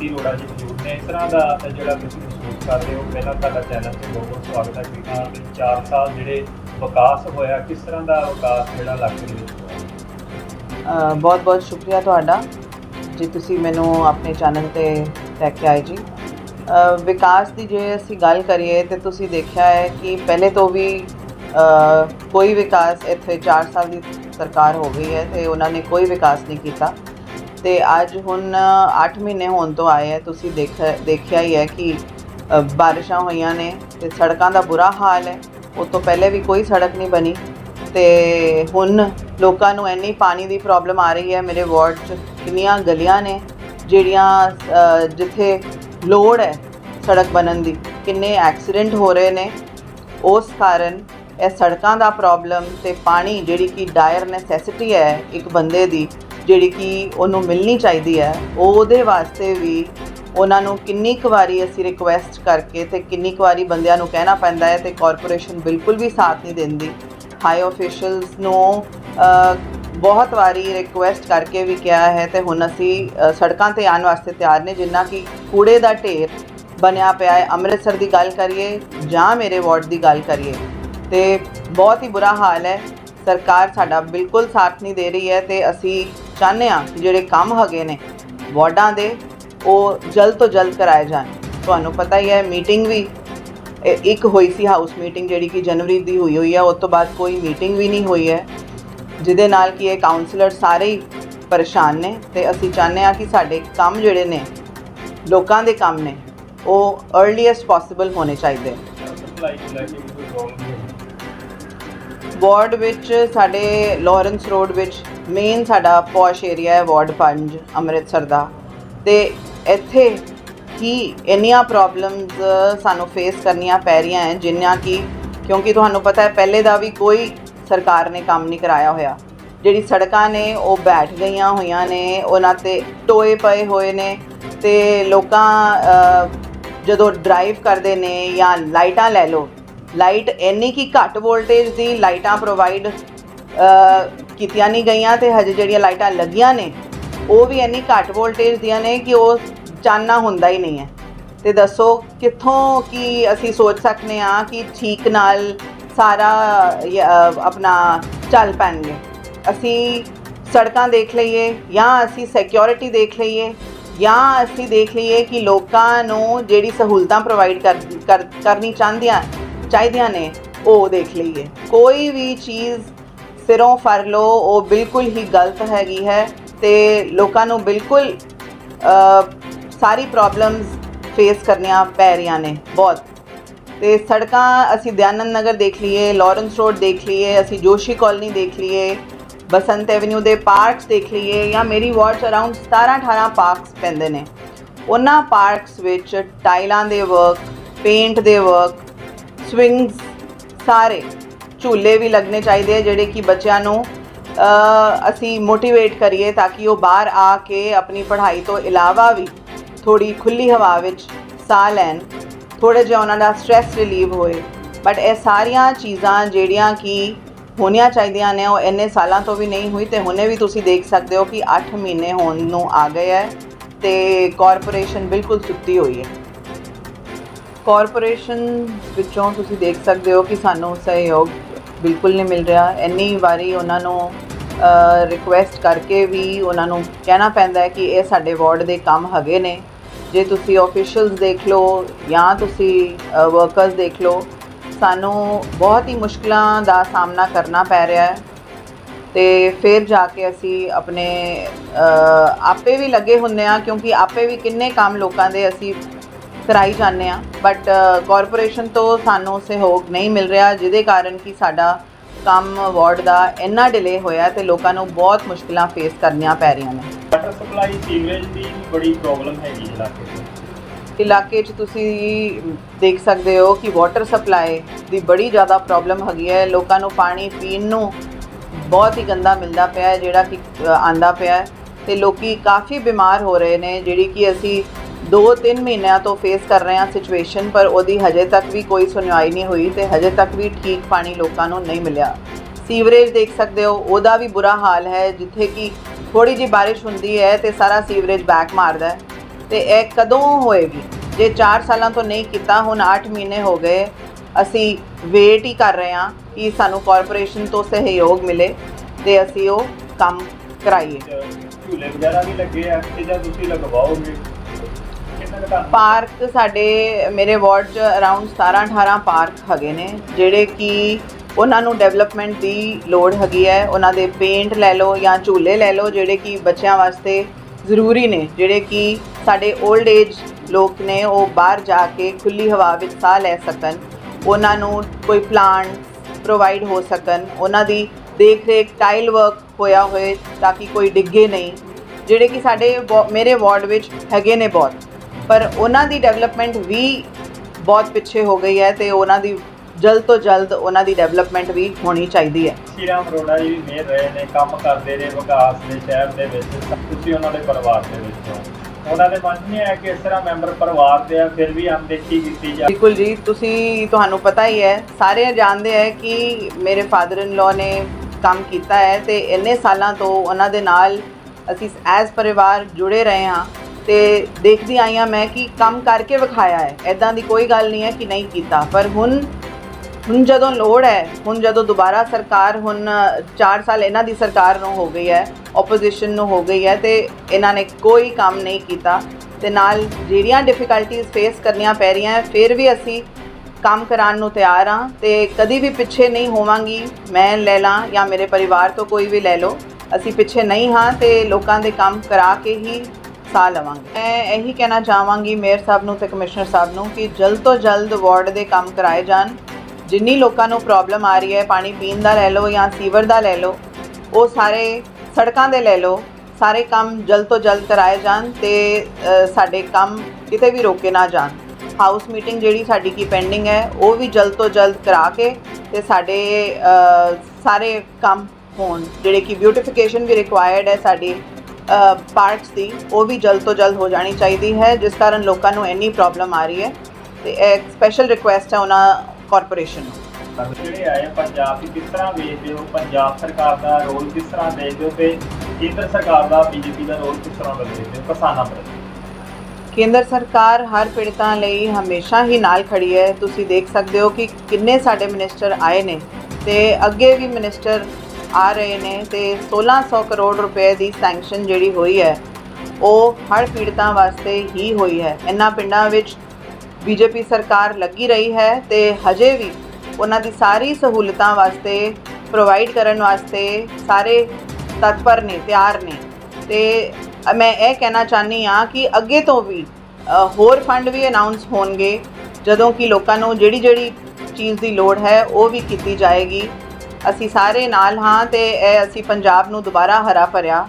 ਕੀਤੀ ਰੋੜਾ ਜੀ ਮੌਜੂਦ ਨੇ। ਇਸ ਤਰ੍ਹਾਂ ਦਾ ਜਿਹੜਾ ਤੁਸੀਂ ਮਹਿਸੂਸ ਕਰਦੇ ਹੋ, ਪਹਿਲਾਂ ਤੁਹਾਡਾ ਚੈਨਲ ਤੇ ਬਹੁਤ ਬਹੁਤ ਸਵਾਗਤ ਹੈ ਕਿ ਹਾਂ 4 ਸਾਲ ਜਿਹੜੇ ਵਿਕਾਸ ਹੋਇਆ, ਕਿਸ ਤਰ੍ਹਾਂ ਦਾ ਵਿਕਾਸ ਜਿਹੜਾ ਇਲਾਕੇ ਦੇ ਵਿੱਚ ਹੋਇਆ ਬਹੁਤ ਬਹੁਤ ਸ਼ੁਕਰੀਆ ਤੁਹਾਡਾ, ਜੀ ਤੁਸੀਂ ਮੈਨੂੰ ਆਪਣੇ ਚੈਨਲ ਤੇ ਲੈ ਕੇ ਆਏ ਜੀ। ਵਿਕਾਸ ਦੀ ਜੇ ਅਸੀਂ ਗੱਲ ਕਰੀਏ, ਤੇ ਤੁਸੀਂ ਦੇਖਿਆ ਹੈ ਕਿ ਪਹਿਲੇ ਤੋਂ ਵੀ ਕੋਈ ਵਿਕਾਸ ਇੱਥੇ 4 ਸਾਲ ਦੀ ਸਰਕਾਰ ਹੋ ਗਈ ਹੈ, ਤੇ ਉਹਨਾਂ ਨੇ ਕੋਈ ਵਿਕਾਸ ਨਹੀਂ ਕੀਤਾ। ਤੇ ਅੱਜ ਹੁਣ 8 ਮਹੀਨੇ ਹੋਣ ਤੋਂ ਆਏ ਹੈ ਤੁਸੀਂ ਦੇਖ, ਦੇਖਿਆ ਹੀ ਹੈ ਕਿ ਬਾਰਿਸ਼ਾਂ ਹੋਈਆਂ ਨੇ ਤੇ ਸੜਕਾਂ ਦਾ ਬੁਰਾ ਹਾਲ ਹੈ। ਉਸ ਤੋਂ ਪਹਿਲੇ ਵੀ ਕੋਈ ਸੜਕ ਨਹੀਂ ਬਣੀ ਤੇ ਹੁਣ ਲੋਕਾਂ ਨੂੰ ਇੰਨੀ ਪਾਣੀ ਦੀ ਪ੍ਰੋਬਲਮ ਆ ਰਹੀ ਹੈ। ਮੇਰੇ ਵਾਰਡ 'ਚ ਕਿੰਨੀਆਂ ਗਲੀਆਂ ਨੇ ਜਿਹੜੀਆਂ ਜਿੱਥੇ ਲੋੜ ਹੈ ਸੜਕ ਬਣਨ ਦੀ। ਕਿੰਨੇ ਐਕਸੀਡੈਂਟ ਹੋ ਰਹੇ ਨੇ। ਉਸ ਕਾਰਨ ਇਹ ਸੜਕਾਂ ਦਾ ਪ੍ਰੋਬਲਮ ਤੇ ਪਾਣੀ ਜਿਹੜੀ ਕਿ ਡਾਇਰ ਨੈਸੈਸਿਟੀ ਹੈ ਇੱਕ ਬੰਦੇ ਦੀ ਜਿਹੜੀ ਕਿ ਉਹਨੂੰ ਮਿਲਣੀ ਚਾਹੀਦੀ ਹੈ, ਉਹਦੇ ਵਾਸਤੇ ਵੀ ਉਹਨਾਂ ਨੂੰ ਕਿੰਨੀ ਕੁ ਵਾਰੀ ਅਸੀਂ ਰਿਕੁਐਸਟ ਕਰਕੇ ਤੇ ਕਿੰਨੀ ਕੁ ਵਾਰੀ ਬੰਦਿਆਂ ਨੂੰ ਕਹਿਣਾ ਪੈਂਦਾ ਹੈ ਤੇ ਕਾਰਪੋਰੇਸ਼ਨ ਬਿਲਕੁਲ ਵੀ ਸਾਥ ਨਹੀਂ ਦਿੰਦੀ। ਹਾਈ ਅਫੀਸ਼ੀਅਲਸ ਨੂੰ ਬਹੁਤ ਵਾਰੀ ਰਿਕੁਐਸਟ ਕਰਕੇ ਵੀ ਕਿਹਾ ਹੈ ਤੇ ਹੁਣ ਅਸੀਂ ਸੜਕਾਂ ਤੇ ਆਉਣ ਵਾਸਤੇ ਤਿਆਰ ਨੇ, ਜਿੰਨਾ ਕਿ ਕੂੜੇ ਦਾ ਢੇਰ ਬਣਿਆ ਪਿਆ ਹੈ। ਅੰਮ੍ਰਿਤਸਰ ਦੀ ਗੱਲ ਕਰੀਏ ਜਾਂ ਮੇਰੇ ਵਾਰਡ ਦੀ ਗੱਲ ਕਰੀਏ ਤੇ ਬਹੁਤ ਹੀ ਬੁਰਾ ਹਾਲ ਹੈ। ਸਰਕਾਰ ਸਾਡਾ ਬਿਲਕੁਲ ਸਾਥ ਨਹੀਂ ਦੇ ਰਹੀ ਹੈ ਤੇ ਅਸੀਂ ਚਾਹੁੰਦੇ ਹਾਂ ਕਿ ਜਿਹੜੇ ਕੰਮ ਹੈਗੇ ਨੇ ਵਾਰਡਾਂ ਦੇ ਉਹ ਜਲਦ ਤੋਂ ਜਲਦ ਕਰਾਏ ਜਾਣ ਤੁਹਾਨੂੰ ਪਤਾ ਹੀ ਹੈ ਮੀਟਿੰਗ ਵੀ ਇੱਕ ਹੋਈ ਸੀ ਹਾਊਸ ਮੀਟਿੰਗ ਜਿਹੜੀ ਕਿ ਜਨਵਰੀ ਦੀ ਹੋਈ ਹੋਈ ਹੈ ਉਸ ਤੋਂ ਬਾਅਦ ਕੋਈ ਮੀਟਿੰਗ ਵੀ ਨਹੀਂ ਹੋਈ ਹੈ ਜਿਹਦੇ ਨਾਲ ਕਿ ਇਹ ਕਾਉਂਸਲਰ ਸਾਰੇ ਹੀ ਪਰੇਸ਼ਾਨ ਨੇ ਤੇ ਅਸੀਂ ਚਾਹੁੰਦੇ ਹਾਂ ਕਿ ਸਾਡੇ ਕੰਮ ਜਿਹੜੇ ਨੇ ਲੋਕਾਂ ਦੇ ਕੰਮ ਨੇ ਉਹ अर्ਲੀਐਸਟ ਪੋਸੀਬਲ ਹੋਣੇ ਚਾਹੀਦੇ ਵਾਰਡ ਵਿੱਚ ਸਾਡੇ ਲਾਰੈਂਸ ਰੋਡ ਵਿੱਚ ਮੇਨ ਸਾਡਾ ਪੌਸ਼ ਏਰੀਆ ਹੈ, ਵਾਰਡ 5 ਅੰਮ੍ਰਿਤਸਰ ਦਾ। ਤੇ ਇੱਥੇ ਹੀ ਇੰਨੀਆਂ ਪ੍ਰੋਬਲਮਸ ਸਾਨੂੰ ਫੇਸ ਕਰਨੀਆਂ ਪੈ ਰਹੀਆਂ ਹੈ ਜਿੰਨਾਂ ਕਿ ਕਿਉਂਕਿ ਤੁਹਾਨੂੰ ਪਤਾ ਹੈ, ਪਹਿਲੇ ਦਾ ਵੀ ਕੋਈ ਸਰਕਾਰ ਨੇ ਕੰਮ ਨਹੀਂ ਕਰਾਇਆ ਹੋਇਆ। ਜਿਹੜੀ ਸੜਕਾਂ ਨੇ, ਉਹ ਬੈਠ ਗਈਆਂ ਹੋਈਆਂ ਨੇ, ਉਹਨਾਂ ਤੇ ਟੋਏ ਪਏ ਹੋਏ ਨੇ ਤੇ ਲੋਕਾਂ ਜਦੋਂ ਡਰਾਈਵ ਕਰਦੇ ਨੇ ਜਾਂ ਲਾਈਟਾਂ ਲੈ ਲਓ ਲਾਈਟ ਇੰਨੀ ਕੀ ਘੱਟ ਵੋਲਟੇਜ ਦੀ ਲਾਈਟਾਂ ਪ੍ਰੋਵਾਈਡ ਕੀਤੀਆਂ ਨਹੀਂ ਗਈਆਂ ਤੇ ਹਜੇ ਜਿਹੜੀਆਂ ਲਾਈਟਾਂ ਲੱਗੀਆਂ ਨੇ, ਉਹ ਵੀ ਇੰਨੀ ਘੱਟ ਵੋਲਟੇਜ ਦੀਆਂ ਨੇ ਕਿ ਉਹ ਚਾਨਣਾ ਹੁੰਦਾ ਹੀ ਨਹੀਂ ਹੈ। ਤੇ ਦੱਸੋ ਕਿੱਥੋਂ ਕੀ ਅਸੀਂ ਸੋਚ ਸਕਨੇ ਆ ਕਿ ਠੀਕ ਨਾਲ ਸਾਰਾ ਆਪਣਾ ਚੱਲ ਪੈਣਗੇ? ਅਸੀਂ ਸੜਕਾਂ ਦੇਖ ਲਈਏ, ਜਾਂ ਅਸੀਂ ਸਿਕਿਉਰਿਟੀ ਦੇਖ ਲਈਏ, ਜਾਂ ਅਸੀਂ ਦੇਖ ਲਈਏ ਕਿ ਲੋਕਾਂ ਨੂੰ ਜਿਹੜੀ ਸਹੂਲਤਾਂ ਪ੍ਰੋਵਾਈਡ ਕਰ, ਕਰ- ਕਰਨੀ ਚਾਹੁੰਦੀਆਂ ਚਾਹੀਦੀਆਂ ਨੇ, ਉਹ ਦੇਖ ਲਈਏ। ਕੋਈ ਵੀ ਚੀਜ਼ ਸਿਰੋਂ ਫੜ ਲਓ, ਉਹ ਬਿਲਕੁਲ ਹੀ ਗਲਤ ਹੈਗੀ ਹੈ ਤੇ ਲੋਕਾਂ ਨੂੰ ਬਿਲਕੁਲ ਸਾਰੀ ਪ੍ਰੋਬਲਮਸ ਫੇਸ ਕਰਨੀਆਂ ਪੈ ਰਹੀਆਂ ਨੇ, ਬਹੁਤ। ਤੇ ਸੜਕਾਂ ਅਸੀਂ ਦਿਆਨੰਦ ਨਗਰ ਦੇਖ ਲਈਏ ਲਾਰੈਂਸ ਰੋਡ ਦੇਖ ਲਈਏ, ਅਸੀਂ ਜੋਸ਼ੀ ਕਾਲਨੀ ਦੇਖ ਲਈਏ, ਬਸੰਤ ਐਵਨਿਊ ਦੇ ਪਾਰਕਸ ਦੇਖ ਲਈਏ ਜਾਂ ਮੇਰੀ ਵਾਰਡ 'ਚ ਅਰਾਊਂਡ 17 18 ਪਾਰਕਸ ਪੈਂਦੇ ਨੇ। ਉਹਨਾਂ ਪਾਰਕਸ ਵਿੱਚ ਟਾਈਲਾਂ ਦੇ ਵਰਕ ਪੇਂਟ ਦੇ ਵਰਕ ਸਵਿੰਗਸ ਸਾਰੇ ਝੂਲੇ ਵੀ ਲੱਗਣੇ ਚਾਹੀਦੇ ਆ, ਜਿਹੜੇ ਕਿ ਬੱਚਿਆਂ ਨੂੰ ਅਸੀਂ ਮੋਟੀਵੇਟ ਕਰੀਏ ਤਾਂ ਕਿ ਉਹ ਬਾਹਰ ਆ ਕੇ ਆਪਣੀ ਪੜ੍ਹਾਈ ਤੋਂ ਇਲਾਵਾ ਵੀ ਥੋੜੀ ਖੁੱਲੀ ਹਵਾ ਵਿੱਚ ਸਾਹ ਲੈਣ। ਥੋੜਾ ਜਿਹਾ ਉਹਨਾਂ ਦਾ ਸਟ੍ਰੈਸ ਰਿਲੀਵ ਹੋਏ। ਬਟ ਇਹ ਸਾਰੀਆਂ ਚੀਜ਼ਾਂ ਜਿਹੜੀਆਂ ਕਿ ਹੋਣੀਆਂ ਚਾਹੀਦੀਆਂ ਨੇ, ਉਹ ਇੰਨੇ ਸਾਲਾਂ ਤੋਂ ਵੀ ਨਹੀਂ ਹੋਈ ਤੇ ਹੁਣੇ ਵੀ ਤੁਸੀਂ ਦੇਖ ਸਕਦੇ ਹੋ ਕਿ 8 ਮਹੀਨੇ ਹੋਣ ਨੂੰ ਆ ਗਏ ਹੈ ਤੇ ਕਾਰਪੋਰੇਸ਼ਨ ਬਿਲਕੁਲ ਸੁੱਤੀ ਹੋਈ ਹੈ। ਕਾਰਪੋਰੇਸ਼ਨ ਵਿੱਚੋਂ ਤੁਸੀਂ ਦੇਖ ਸਕਦੇ ਹੋ ਕਿ ਸਾਨੂੰ ਸਹਿਯੋਗ ਬਿਲਕੁਲ ਨਹੀਂ ਮਿਲ ਰਿਹਾ। ਇੰਨੀ ਵਾਰੀ ਉਹਨਾਂ ਨੂੰ ਰਿਕੁਐਸਟ ਕਰਕੇ ਵੀ ਉਹਨਾਂ ਨੂੰ ਕਹਿਣਾ ਪੈਂਦਾ ਹੈ ਕਿ ਇਹ ਸਾਡੇ ਵਾਰਡ ਦੇ ਕੰਮ ਹੈਗੇ ਨੇ। ਜੇ ਤੁਸੀਂ ਆਫੀਸ਼ੀਅਲਸ ਦੇਖ ਲਓ ਜਾਂ ਤੁਸੀਂ ਵਰਕਰਸ ਦੇਖ ਲਓ, ਸਾਨੂੰ ਬਹੁਤ ਹੀ ਮੁਸ਼ਕਲਾਂ ਦਾ ਸਾਹਮਣਾ ਕਰਨਾ ਪੈ ਰਿਹਾ ਹੈ। ਤੇ ਫਿਰ ਜਾ ਕੇ ਅਸੀਂ ਆਪਣੇ ਆਪੇ ਵੀ ਲੱਗੇ ਹੁੰਨੇ ਆ ਕਿਉਂਕਿ ਆਪੇ ਵੀ ਕਿੰਨੇ ਕੰਮ ਲੋਕਾਂ ਦੇ ਅਸੀਂ ਕਰਾਈ ਜਾਂਦੇ ਆ। ਬਟ ਕਾਰਪੋਰੇਸ਼ਨ ਤੋਂ ਸਾਨੂੰ ਸਹਿਯੋਗ ਨਹੀਂ ਮਿਲ ਰਿਹਾ ਜਿਹਦੇ ਕਾਰਨ ਕਿ ਸਾਡਾ ਕੰਮ ਵਾਰਡ ਦਾ ਇੰਨਾ ਡਿਲੇ ਹੋਇਆ ਤੇ ਲੋਕਾਂ ਨੂੰ ਬਹੁਤ ਮੁਸ਼ਕਲਾਂ ਫੇਸ ਕਰਨੀਆਂ ਪੈ ਰਹੀਆਂ ਨੇ। ਵਾਟਰ ਸਪਲਾਈ ਸੀਵਰੇਜ ਦੀ ਵੀ ਬੜੀ ਪ੍ਰੋਬਲਮ ਹੈਗੀ ਇਲਾਕੇ 'ਚ। ਇਲਾਕੇ 'ਚ ਤੁਸੀਂ ਦੇਖ ਸਕਦੇ ਹੋ ਕਿ ਵਾਟਰ ਸਪਲਾਈ ਦੀ ਬੜੀ ਜ਼ਿਆਦਾ ਪ੍ਰੋਬਲਮ ਹੈਗੀ ਹੈ। ਲੋਕਾਂ ਨੂੰ ਪਾਣੀ ਪੀਣ ਨੂੰ ਬਹੁਤ ਹੀ ਗੰਦਾ ਮਿਲਦਾ ਪਿਆ ਹੈ ਜਿਹੜਾ ਕਿ ਆਂਦਾ ਪਿਆ ਹੈ। ਤੇ ਲੋਕੀ ਕਾਫੀ ਬਿਮਾਰ ਹੋ ਰਹੇ ਨੇ ਜਿਹੜੀ ਕਿ ਅਸੀਂ 2-3 ਮਹੀਨਿਆਂ ਤੋਂ ਫੇਸ ਕਰ ਰਹੇ ਹਾਂ ਸਿਚੁਏਸ਼ਨ ਪਰ ਉਹਦੀ ਹਜੇ ਤੱਕ ਵੀ ਕੋਈ ਸੁਣਵਾਈ ਨਹੀਂ ਹੋਈ ਤੇ ਹਜੇ ਤੱਕ ਵੀ ਠੀਕ ਪਾਣੀ ਲੋਕਾਂ ਨੂੰ ਨਹੀਂ ਮਿਲਿਆ। ਸੀਵਰੇਜ ਦੇਖ ਸਕਦੇ ਹੋ, ਉਹਦਾ ਵੀ ਬੁਰਾ ਹਾਲ ਹੈ, ਜਿੱਥੇ ਕਿ ਥੋੜੀ ਜਿਹੀ ਬਾਰਿਸ਼ ਹੁੰਦੀ ਹੈ ਤੇ ਸਾਰਾ ਸੀਵਰੇਜ ਬੈਕ ਮਾਰਦਾ ਹੈ। ਤੇ ਇਹ ਕਦੋਂ ਹੋਏਗੀ? ਜੇ 4 ਸਾਲਾਂ ਤੋਂ ਨਹੀਂ ਕੀਤਾ, ਹੁਣ 8 ਮਹੀਨੇ ਹੋ ਗਏ, ਅਸੀਂ ਵੇਟ ਹੀ ਕਰ ਰਹੇ ਹਾਂ ਕਿ ਸਾਨੂੰ ਕਾਰਪੋਰੇਸ਼ਨ ਤੋਂ ਸਹਿਯੋਗ ਮਿਲੇ ਤੇ ਅਸੀਂ ਉਹ ਕੰਮ ਕਰਾਈਏ। ਝੂਲੇ ਵਗੈਰਾ ਵੀ ਲੱਗੇ ਆ ਕਿ ਜਾਂ ਤੁਸੀਂ ਲਗਵਾਓਗੇ? ਪਾਰਕ ਸਾਡੇ, ਮੇਰੇ ਵਾਰਡ 'ਚ ਅਰਾਊਂਡ 17 18 ਪਾਰਕ ਹੈਗੇ ਨੇ, ਜਿਹੜੇ ਕਿ ਉਹਨਾਂ ਨੂੰ ਡਿਵੈਲਪਮੈਂਟ ਦੀ ਲੋੜ ਹੈਗੀ ਹੈ। ਉਹਨਾਂ ਦੇ ਪੇਂਟ ਲੈ ਲਓ ਜਾਂ ਝੂਲੇ ਲੈ ਲਓ, ਜਿਹੜੇ ਕਿ ਬੱਚਿਆਂ ਵਾਸਤੇ ਜ਼ਰੂਰੀ ਨੇ, ਜਿਹੜੇ ਕਿ ਸਾਡੇ 올ਡ ਏਜ ਲੋਕ ਨੇ, ਉਹ ਬਾਹਰ ਜਾ ਕੇ ਖੁੱਲੀ ਹਵਾ ਵਿੱਚ ਸਾਹ ਲੈ ਸਕਣ। ਉਹਨਾਂ ਨੂੰ ਕੋਈ ਪਲਾਂਟ ਪ੍ਰੋਵਾਈਡ ਹੋ ਸਕਣ। ਉਹਨਾਂ ਦੀ ਦੇਖ ਰੇਖ ਟਾਈਲ ਵਰਕ ਹੋਇਆ ਹੋਏ, ਤਾਂ ਕਿ ਕੋਈ ਡਿੱਗੇ ਨਹੀਂ। ਜਿਹੜੇ ਕਿ ਸਾਡੇ ਵਾ- ਮੇਰੇ ਵਾਰਡ ਵਿੱਚ ਹੈਗੇ ਨੇ ਬਹੁਤ। ਪਰ ਉਹਨਾਂ ਦੀ ਡਿਵੈਲਪਮੈਂਟ ਵੀ ਬਹੁਤ ਪਿੱਛੇ ਹੋ ਗਈ ਹੈ ਤੇ ਉਹਨਾਂ ਦੀ ਜਲਦ ਤੋਂ ਜਲਦ ਉਹਨਾਂ ਦੀ ਡਿਵੈਲਪਮੈਂਟ ਵੀ ਹੋਣੀ ਚਾਹੀਦੀ ਹੈ। ਸ਼੍ਰੀਰਾਮ ਅਰੋੜਾ ਜੀ ਵੀ ਮਿਹਰ ਰਹੇ ਨੇ ਕੰਮ ਕਰਦੇ ਨੇ ਵਿਕਾਸ ਦੇ ਸ਼ਹਿਰ ਦੇ ਵਿੱਚ ਤੁਸੀਂ ਉਹਨਾਂ ਦੇ ਪਰਿਵਾਰ ਦੇ ਵਿੱਚ ਹੋ। ਉਹਨਾਂ ਦੇ ਮਨ ਨਹੀਂ ਹੈ ਕਿ ਇਸ ਤਰ੍ਹਾਂ ਮੈਂਬਰ ਪਰਿਵਾਰ ਦੇ ਆ ਫਿਰ ਵੀ ਅਣਦੇਖੀ ਕੀਤੀ ਜਾ ਬਿਲਕੁਲ ਜੀ ਤੁਸੀਂ ਤੁਹਾਨੂੰ ਪਤਾ ਹੀ ਹੈ ਸਾਰੇ ਜਾਣਦੇ ਹੈ ਕਿ ਮੇਰੇ ਫਾਦਰ ਇਨ ਲਾ ਨੇ ਕੰਮ ਕੀਤਾ ਹੈ ਤੇ ਇੰਨੇ ਸਾਲਾਂ ਤੋਂ ਉਹਨਾਂ ਦੇ ਨਾਲ ਅਸੀਂ ਐਜ਼ ਪਰਿਵਾਰ ਜੁੜੇ ਰਹੇ ਹਾਂ। ਤੇ ਦੇਖਦੀ ਆਈ ਹਾਂ ਮੈਂ ਕਿ ਕੰਮ ਕਰਕੇ ਵਿਖਾਇਆ ਹੈ। ਐਦਾਂ ਦੀ ਕੋਈ ਗੱਲ ਨਹੀਂ ਹੈ ਕਿ ਨਹੀਂ ਕੀਤਾ। ਪਰ ਹੁਣ ਹੁਣ ਜਦੋਂ ਲੋੜ ਹੈ, ਹੁਣ ਜਦੋਂ ਦੁਬਾਰਾ ਸਰਕਾਰ, ਹੁਣ 4 ਸਾਲ ਇਹਨਾਂ ਦੀ ਸਰਕਾਰ ਨੂੰ ਹੋ ਗਈ ਹੈ ਆਪੋਜੀਸ਼ਨ ਨੂੰ ਹੋ ਗਈ ਹੈ ਤੇ ਇਹਨਾਂ ਨੇ ਕੋਈ ਕੰਮ ਨਹੀਂ ਕੀਤਾ ਤੇ ਨਾਲ ਜਿਹੜੀਆਂ ਡਿਫਿਕਲਟੀਆਂ ਫੇਸ ਕਰਨੀਆਂ ਪੈ ਰਹੀਆਂ ਫਿਰ ਵੀ ਅਸੀਂ ਕੰਮ ਕਰਾਉਣ ਨੂੰ ਤਿਆਰ ਹਾਂ ਤੇ ਕਦੀ ਵੀ ਪਿੱਛੇ ਨਹੀਂ ਹੋਵਾਂਗੀ। ਮੈਂ ਲੈ ਲਾਂ ਜਾਂ ਮੇਰੇ ਪਰਿਵਾਰ ਤੋਂ ਕੋਈ ਵੀ ਲੈ ਲਓ। ਅਸੀਂ ਪਿੱਛੇ ਨਹੀਂ ਹਾਂ ਤੇ ਲੋਕਾਂ ਦੇ ਕੰਮ ਕਰਾ ਕੇ ਹੀ ਸਾਹ ਲਵਾਂਗੇ। ਮੈਂ ਇਹੀ ਕਹਿਣਾ ਚਾਹਾਂਗੀ ਮੇਅਰ ਸਾਹਿਬ ਨੂੰ ਤੇ ਕਮਿਸ਼ਨਰ ਸਾਹਿਬ ਨੂੰ ਕਿ ਜਲਦ ਤੋਂ ਜਲਦ ਵਾਰਡ ਦੇ ਕੰਮ ਕਰਾਏ ਜਾਣ। ਜਿੰਨੀ ਲੋਕਾਂ ਨੂੰ ਪ੍ਰੋਬਲਮ ਆ ਰਹੀ ਹੈ, ਪਾਣੀ ਪੀਣ ਦਾ ਲੈ ਲਓ ਜਾਂ ਸੀਵਰ ਦਾ ਲੈ ਲਓ, ਉਹ ਸਾਰੇ ਸੜਕਾਂ ਦੇ ਲੈ ਲਓ, ਸਾਰੇ ਕੰਮ ਜਲਦ ਤੋਂ ਜਲਦ ਕਰਾਏ ਜਾਣ ਤੇ ਸਾਡੇ ਕੰਮ ਕਿਤੇ ਵੀ ਰੋਕੇ ਨਾ ਜਾਣ। ਹਾਊਸ ਮੀਟਿੰਗ ਜਿਹੜੀ ਸਾਡੀ ਕੀ ਪੈਂਡਿੰਗ ਹੈ, ਉਹ ਵੀ ਜਲਦ ਤੋਂ ਜਲਦ ਕਰਾ ਕੇ ਤੇ ਸਾਡੇ ਸਾਰੇ ਕੰਮ ਹੋਣ। ਜਿਹੜੇ ਕਿ ਬਿਊਟੀਫਿਕੇਸ਼ਨ ਵੀ ਰਿਕੁਆਇਰਡ ਹੈ ਸਾਡੀ ਪਾਰਕਸ ਦੀ ਉਹ ਵੀ ਜਲਦ ਤੋਂ ਜਲਦ ਹੋ ਜਾਣੀ ਚਾਹੀਦੀ ਹੈ ਜਿਸ ਕਾਰਨ ਲੋਕਾਂ ਨੂੰ ਇੰਨੀ ਪ੍ਰੋਬਲਮ ਆ ਰਹੀ ਹੈ। ਤੇ ਇਹ ਸਪੈਸ਼ਲ ਰਿਕੁਐਸਟ ਹੈ ਉਹਨਾਂ ਕਾਰਪੋਰੇਸ਼ਨ ਨੂੰ। ਜਿਹੜੇ ਆਏ ਆ ਪੰਜਾਬ ਦੀ ਕਿਸ ਤਰ੍ਹਾਂ ਵੇਖਦੇ ਹੋ? ਪੰਜਾਬ ਸਰਕਾਰ ਦਾ ਰੋਲ ਕਿਸ ਤਰ੍ਹਾਂ ਦੇਖਦੇ ਹੋ? ਤੇ ਕੇਂਦਰ ਸਰਕਾਰ ਦਾ ਬੀਜੇਪੀ ਦਾ ਰੋਲ ਕਿਸ ਤਰ੍ਹਾਂ ਦਾ ਦੇਖਦੇ ਹੋ? ਕਿਸਾਨਾਂ ਪ੍ਰਤੀ ਕੇਂਦਰ ਸਰਕਾਰ ਹਰ ਪੀੜਤਾਂ ਲਈ ਹਮੇਸ਼ਾ ਹੀ ਨਾਲ ਖੜੀ ਹੈ। ਤੁਸੀਂ ਦੇਖ ਸਕਦੇ ਹੋ ਕਿ ਕਿੰਨੇ ਸਾਡੇ ਮਿਨਿਸਟਰ ਆਏ ਨੇ। ਤੇ ਅੱਗੇ ਵੀ ਮਿਨਿਸਟਰ ਆ ਰਹੇ ਨੇ ਤੇ 1600 ਕਰੋੜ ਰੁਪਏ ਦੀ ਸੈਂਕਸ਼ਨ ਜਿਹੜੀ ਹੋਈ ਹੈ, ਉਹ ਹਰ ਪੀੜਤਾਂ ਵਾਸਤੇ ਹੀ ਹੋਈ ਹੈ। ਇਹਨਾਂ ਪਿੰਡਾਂ ਵਿੱਚ ਬੀਜੇਪੀ ਸਰਕਾਰ ਲੱਗੀ ਰਹੀ ਹੈ ਤੇ ਹਜੇ ਵੀ ਉਹਨਾਂ ਦੀ ਸਾਰੀ ਸਹੂਲਤਾਂ ਵਾਸਤੇ ਪ੍ਰੋਵਾਈਡ ਕਰਨ ਵਾਸਤੇ ਸਾਰੇ ਤਤਪਰ ਨੇ, ਤਿਆਰ ਨੇ। ਤੇ ਮੈਂ ਇਹ ਕਹਿਣਾ ਚਾਹਨੀ ਆ ਕਿ ਅੱਗੇ ਤੋਂ ਵੀ ਹੋਰ ਫੰਡ ਵੀ ਅਨਾਉਂਸ ਹੋਣਗੇ, ਜਦੋਂ ਕਿ ਲੋਕਾਂ ਨੂੰ ਜਿਹੜੀ ਜਿਹੜੀ ਚੀਜ਼ ਦੀ ਲੋੜ ਹੈ, ਉਹ ਵੀ ਕੀਤੀ ਜਾਏਗੀ। ਅਸੀਂ ਸਾਰੇ ਨਾਲ ਹਾਂ ਤੇ ਇਹ ਅਸੀਂ ਪੰਜਾਬ ਨੂੰ ਦੁਬਾਰਾ ਹਰਾ ਭਰਿਆ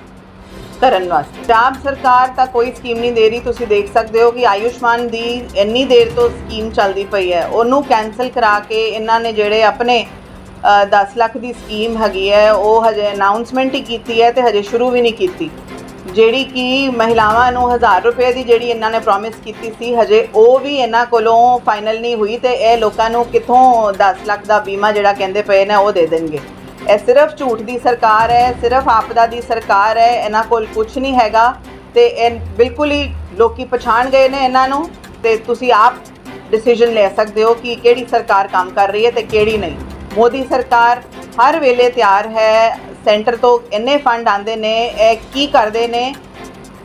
ਕਰਨ ਵਾਸਤੇ। ਪੰਜਾਬ ਸਰਕਾਰ ਤਾਂ ਕੋਈ ਸਕੀਮ ਨਹੀਂ ਦੇ ਰਹੀ। ਤੁਸੀਂ ਦੇਖ ਸਕਦੇ ਹੋ ਕਿ ਆਯੁਸ਼ਮਾਨ ਦੀ ਇੰਨੀ ਦੇਰ ਤੋਂ ਸਕੀਮ ਚੱਲਦੀ ਪਈ ਹੈ। ਉਹਨੂੰ ਕੈਨਸਲ ਕਰਾ ਕੇ ਇਹਨਾਂ ਨੇ ਜਿਹੜੇ ਆਪਣੇ ਅ, 10 ਲੱਖ ਦੀ ਸਕੀਮ ਹੈਗੀ ਹੈ ਉਹ ਹਜੇ ਅਨਾਉਂਸਮੈਂਟ ਹੀ ਕੀਤੀ ਹੈ ਤੇ ਹਜੇ ਸ਼ੁਰੂ ਵੀ ਨਹੀਂ ਕੀਤੀ। ਜਿਹੜੀ ਕਿ ਮਹਿਲਾਵਾਂ ਨੂੰ 1000 ਰੁਪਏ ਦੀ ਜਿਹੜੀ ਇਹਨਾਂ ਨੇ ਪ੍ਰੋਮਿਸ ਕੀਤੀ ਸੀ, ਹਜੇ ਉਹ ਵੀ ਇਹਨਾਂ ਕੋਲੋਂ ਫਾਈਨਲ ਨਹੀਂ ਹੋਈ ਤੇ ਇਹ ਲੋਕਾਂ ਨੂੰ ਕਿੱਥੋਂ 10 ਲੱਖ ਦਾ ਬੀਮਾ ਜਿਹੜਾ ਕਹਿੰਦੇ ਪਏ ਨੇ, ਉਹ ਦੇ ਦੇਣਗੇ। ਇਹ ਸਿਰਫ ਝੂਠ ਦੀ ਸਰਕਾਰ ਹੈ, ਸਿਰਫ ਆਪਦਾ ਦੀ ਸਰਕਾਰ ਹੈ, ਇਹਨਾਂ ਕੋਲ ਕੁਝ ਨਹੀਂ ਹੈਗਾ ਤੇ ਇਹ ਬਿਲਕੁਲ ਹੀ ਲੋਕੀ ਪਛਾਣ ਗਏ ਨੇ ਇਹਨਾਂ ਨੂੰ ਤੇ ਤੁਸੀਂ ਆਪ ਡਿਸੀਜਨ ਲੈ ਸਕਦੇ ਹੋ ਕਿ ਕਿਹੜੀ ਸਰਕਾਰ ਕੰਮ ਕਰ ਰਹੀ ਹੈ ਤੇ ਕਿਹੜੀ ਨਹੀਂ। ਮੋਦੀ ਸਰਕਾਰ ਹਰ ਵੇਲੇ ਤਿਆਰ ਹੈ ਸੈਂਟਰ ਤੋਂ ਇੰਨੇ ਫੰਡ ਆਉਂਦੇ ਨੇ, ਇਹ ਕੀ ਕਰਦੇ ਨੇ?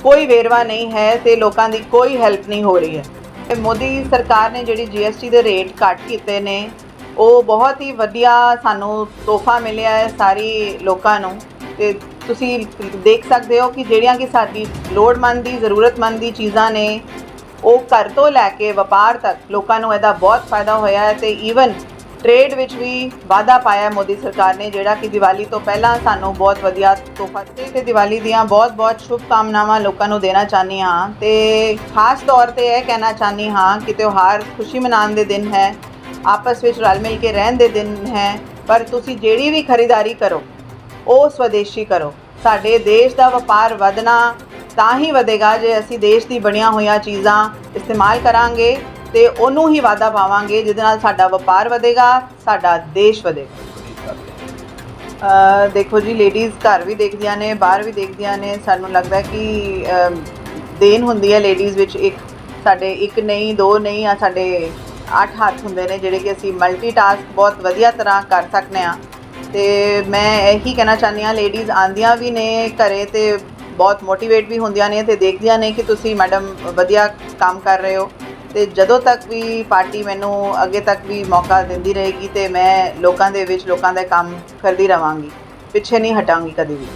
ਕੋਈ ਵੇਰਵਾ ਨਹੀਂ ਹੈ ਤੇ ਲੋਕਾਂ ਦੀ ਕੋਈ ਹੈਲਪ ਨਹੀਂ ਹੋ ਰਹੀ ਹੈ। ਤੇ ਮੋਦੀ ਸਰਕਾਰ ਨੇ ਜਿਹੜੀ GST ਦੇ ਰੇਟ ਘੱਟ ਕੀਤੇ ਨੇ, ਉਹ ਬਹੁਤ ਹੀ ਵਧੀਆ ਸਾਨੂੰ ਤੋਹਫਾ ਮਿਲਿਆ ਹੈ ਸਾਰੀ ਲੋਕਾਂ ਨੂੰ। ਤੇ ਤੁਸੀਂ ਦੇਖ ਸਕਦੇ ਹੋ ਕਿ ਜਿਹੜੀਆਂ ਕਿ ਸਾਡੀ ਲੋੜਮੰਦ ਦੀ, ਜ਼ਰੂਰਤਮੰਦ ਦੀ ਚੀਜ਼ਾਂ ਨੇ, ਉਹ ਘਰ ਤੋਂ ਲੈ ਕੇ ਵਪਾਰ ਤੱਕ ਲੋਕਾਂ ਨੂੰ ਇਹਦਾ ਬਹੁਤ ਫਾਇਦਾ ਹੋਇਆ ਹੈ ਤੇ ਈਵਨ ਟ੍ਰੇਡ ਵਿੱਚ ਵੀ ਵਾਧਾ ਪਾਇਆ ਮੋਦੀ ਸਰਕਾਰ ਨੇ, ਜਿਹੜਾ ਕਿ ਦੀਵਾਲੀ ਤੋਂ ਪਹਿਲਾਂ ਸਾਨੂੰ ਬਹੁਤ ਵਧੀਆ ਤੋਹਫਾ ਦਿੱਤੇ ਤੇ ਦੀਵਾਲੀ ਦੀਆਂ ਬਹੁਤ-ਬਹੁਤ ਸ਼ੁਭ ਕਾਮਨਾਵਾਂ ਲੋਕਾਂ ਨੂੰ ਦੇਣਾ ਚਾਹਨੀ ਹਾਂ ਤੇ ਖਾਸ ਤੌਰ ਤੇ ਇਹ ਕਹਿਣਾ ਚਾਹਨੀ ਹਾਂ ਕਿ ਤਿਉਹਾਰ ਖੁਸ਼ੀ ਮਨਾਉਣ ਦੇ ਦਿਨ ਹੈ, ਆਪਸ ਵਿੱਚ ਰਲ ਮਿਲ ਕੇ ਰਹਿਣ ਦੇ ਦਿਨ ਹੈ, ਪਰ ਤੁਸੀਂ ਜਿਹੜੀ ਵੀ ਖਰੀਦਦਾਰੀ ਕਰੋ, ਉਹ ਸਵਦੇਸ਼ੀ ਕਰੋ। ਸਾਡੇ ਦੇਸ਼ ਦਾ ਵਪਾਰ ਵਧਣਾ ਤਾਂ ਹੀ ਵਧੇਗਾ ਜੇ ਅਸੀਂ ਦੇਸ਼ ਦੀ ਬਣੀਆਂ ਹੋਈਆਂ ਚੀਜ਼ਾਂ ਇਸਤੇਮਾਲ ਕਰਾਂਗੇ। ਤੇ ਉਹਨੂੰ ਹੀ ਵਾਧਾ ਪਾਵਾਂਗੇ ਜਿਹਦੇ ਨਾਲ ਸਾਡਾ ਵਪਾਰ ਵਧੇਗਾ ਸਾਡਾ ਦੇਸ਼ ਵਧੇਗਾ। ਅ, ਦੇਖੋ ਜੀ ਲੇਡੀਜ਼ ਘਰ ਵੀ ਦੇਖਦੀਆਂ ਨੇ ਬਾਹਰ ਵੀ ਦੇਖਦੀਆਂ ਨੇ ਸਾਨੂੰ ਲੱਗਦਾ ਕਿ ਅ, ਦੇਣ ਹੁੰਦੀ ਹੈ ਲੇਡੀਜ਼ ਵਿੱਚ ਇੱਕ ਸਾਡੇ ਇੱਕ ਨਹੀਂ ਦੋ ਨਹੀਂ ਆ ਸਾਡੇ ਅੱਠ ਹੱਥ ਹੁੰਦੇ ਨੇ ਜਿਹੜੇ ਕਿ ਅਸੀਂ ਮਲਟੀਟਾਸਕ ਬਹੁਤ ਵਧੀਆ ਤਰ੍ਹਾਂ ਕਰ ਸਕਦੇ ਆ ਤੇ ਮੈਂ ਇਹੀ ਕਹਿਣਾ ਚਾਹੁੰਦੀ ਹਾਂ ਲੇਡੀਜ਼ ਆਂਦੀਆਂ ਵੀ ਨੇ ਘਰੇ ਤੇ ਬਹੁਤ ਮੋਟੀਵੇਟ ਵੀ ਹੁੰਦੀਆਂ ਨੇ ਤੇ ਦੇਖਦੀਆਂ ਨੇ ਕਿ ਤੁਸੀਂ ਮੈਡਮ ਵਧੀਆ ਕੰਮ ਕਰ ਰਹੇ ਹੋ। ਤੇ ਜਦੋਂ ਤੱਕ ਵੀ ਪਾਰਟੀ ਮੈਨੂੰ ਅੱਗੇ ਤੱਕ ਵੀ ਮੌਕਾ ਦਿੰਦੀ ਰਹੇਗੀ ਤੇ ਮੈਂ ਲੋਕਾਂ ਦੇ ਵਿੱਚ ਲੋਕਾਂ ਦਾ ਕੰਮ ਕਰਦੀ ਰਵਾਂਗੀ, ਪਿੱਛੇ ਨਹੀਂ ਹਟਾਂਗੀ ਕਦੀ ਵੀ।